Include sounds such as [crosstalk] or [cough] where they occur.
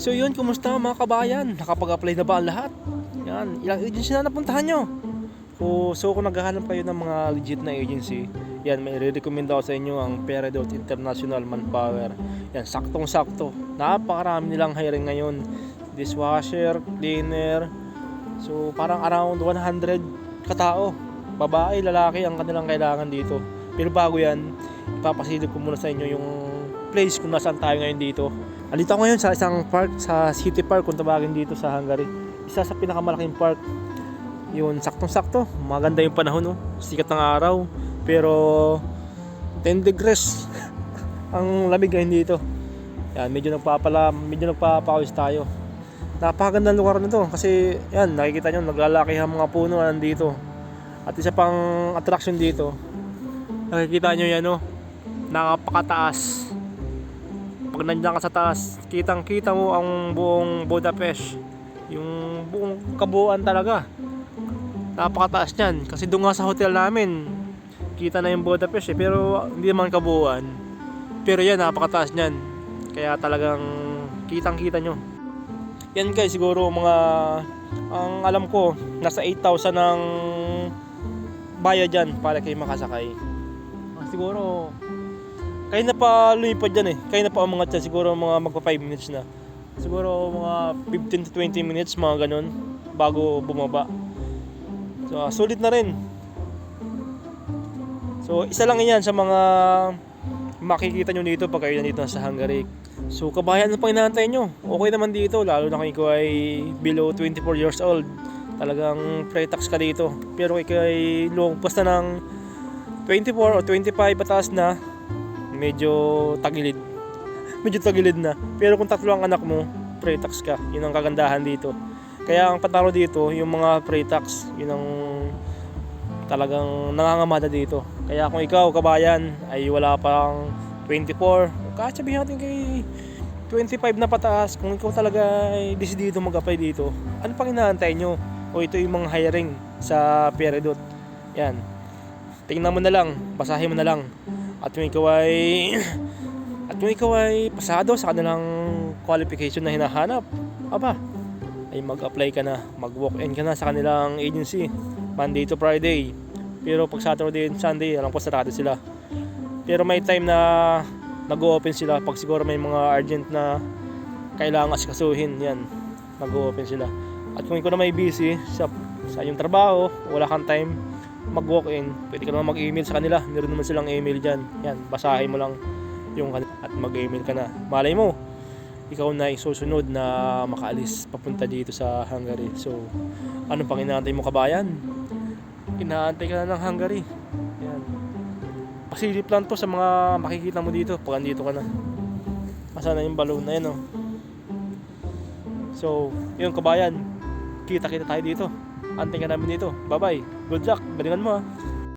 So yun, kumusta mga kabayan? Nakapag-apply na ba ang lahat? Yan, ilang agency na napuntahan nyo? So kung naghahanap kayo ng mga legit na agency, yan, may re-recommend ako sa inyo ang Peridot International Manpower. Yan, saktong-sakto. Napakarami nilang hiring ngayon. Dishwasher, cleaner. So parang around 100 katao. Babae, lalaki ang kanilang kailangan dito. Pero bago yan, ipapasilip ko muna sa inyo yung place kung nasaan tayo ngayon dito. Andito ako ngayon sa isang park, sa City Park kung tawagin dito sa Hungary. Isa sa pinakamalaking park. Yun, saktong-sakto. Maganda yung panahon, no? Sikat ng araw. Pero 10 degrees [laughs] ang lamig ngayon dito. Yan, medyo nagpapala, medyo nagpapawis tayo. Napakagandang lugar na to kasi yan, nakikita nyo, naglalaki ang mga puno na nandito. At isa pang attraction dito, nakikita nyo yan, no? Nakapakataas. Pag nandiyan ka sa taas, kitang kita mo ang buong Budapest. Yung buong kabuuan talaga. Napakataas niyan. Kasi doon nga sa hotel namin, kita na yung Budapest eh. Pero hindi naman kabuuan. Pero yan, napakataas niyan. Kaya talagang kitang kita nyo. Yan guys, siguro mga, ang alam ko, nasa 8,000 ang bayad dyan para kayo makasakay. Siguro, kayo na pa lumipad dyan eh. Kayo na pa umangat dyan. Siguro mga magpa 5 minutes na. Siguro mga 15 to 20 minutes, mga ganun, bago bumaba. So, ah, sulit na rin. So, isa lang yan sa mga makikita nyo dito pag kayo nandito sa Hungary. So, kabayan, ano pang inaantay nyo? Okay naman dito, lalo na kung ikaw ay below 24 years old. Talagang pre-tax ka dito. Pero kung ikaw ay lumagpas na ng 24 o 25 pataas na, medyo tagilid. [laughs] medyo tagilid na. Pero kung tatlo ang anak mo, pre-tax ka. Yun ang kagandahan dito. Kaya ang pataro dito, yung mga pre-tax, yun ang talagang nangangamada dito. Kaya kung ikaw, kabayan, ay wala pang 24, kahit sabihin natin kay 25 na pataas, kung ikaw talaga ay desidido mag-apply dito, ano pang inaantay nyo? O ito yung mga hiring sa Peridot. Yan. Tingnan mo na lang, basahin mo na lang. At kung ikaw ay at kung ikaw ay pasado sa kanilang qualification na hinahanap, aba, ay mag-apply ka na, mag-walk-in ka na sa kanilang agency. Monday to Friday. Pero pag Saturday and Sunday, alam ko sarado sila. Pero may time na nag-open sila pag siguro may mga urgent na kailangan asikasuhin, yan. Nag-open sila. At kung ikaw na may busy sa, sa iyong trabaho, wala kang time, mag-walk-in, pwede ka naman mag-email sa kanila. Meron naman silang email dyan. Yan, basahin mo lang yung at mag-email ka na. Malay mo, ikaw na isusunod na makaalis papunta dito sa Hungary. So, ano pang inaantay mo kabayan? Inaantay ka na ng Hungary. Yan. Pasilip lang to sa mga makikita mo dito pag andito ka na. Asa na yung balloon na yan oh. So, yun kabayan. Kita-kita tayo dito. Antay ka namin dito. Bye-bye. Good luck. Galingan mo ah.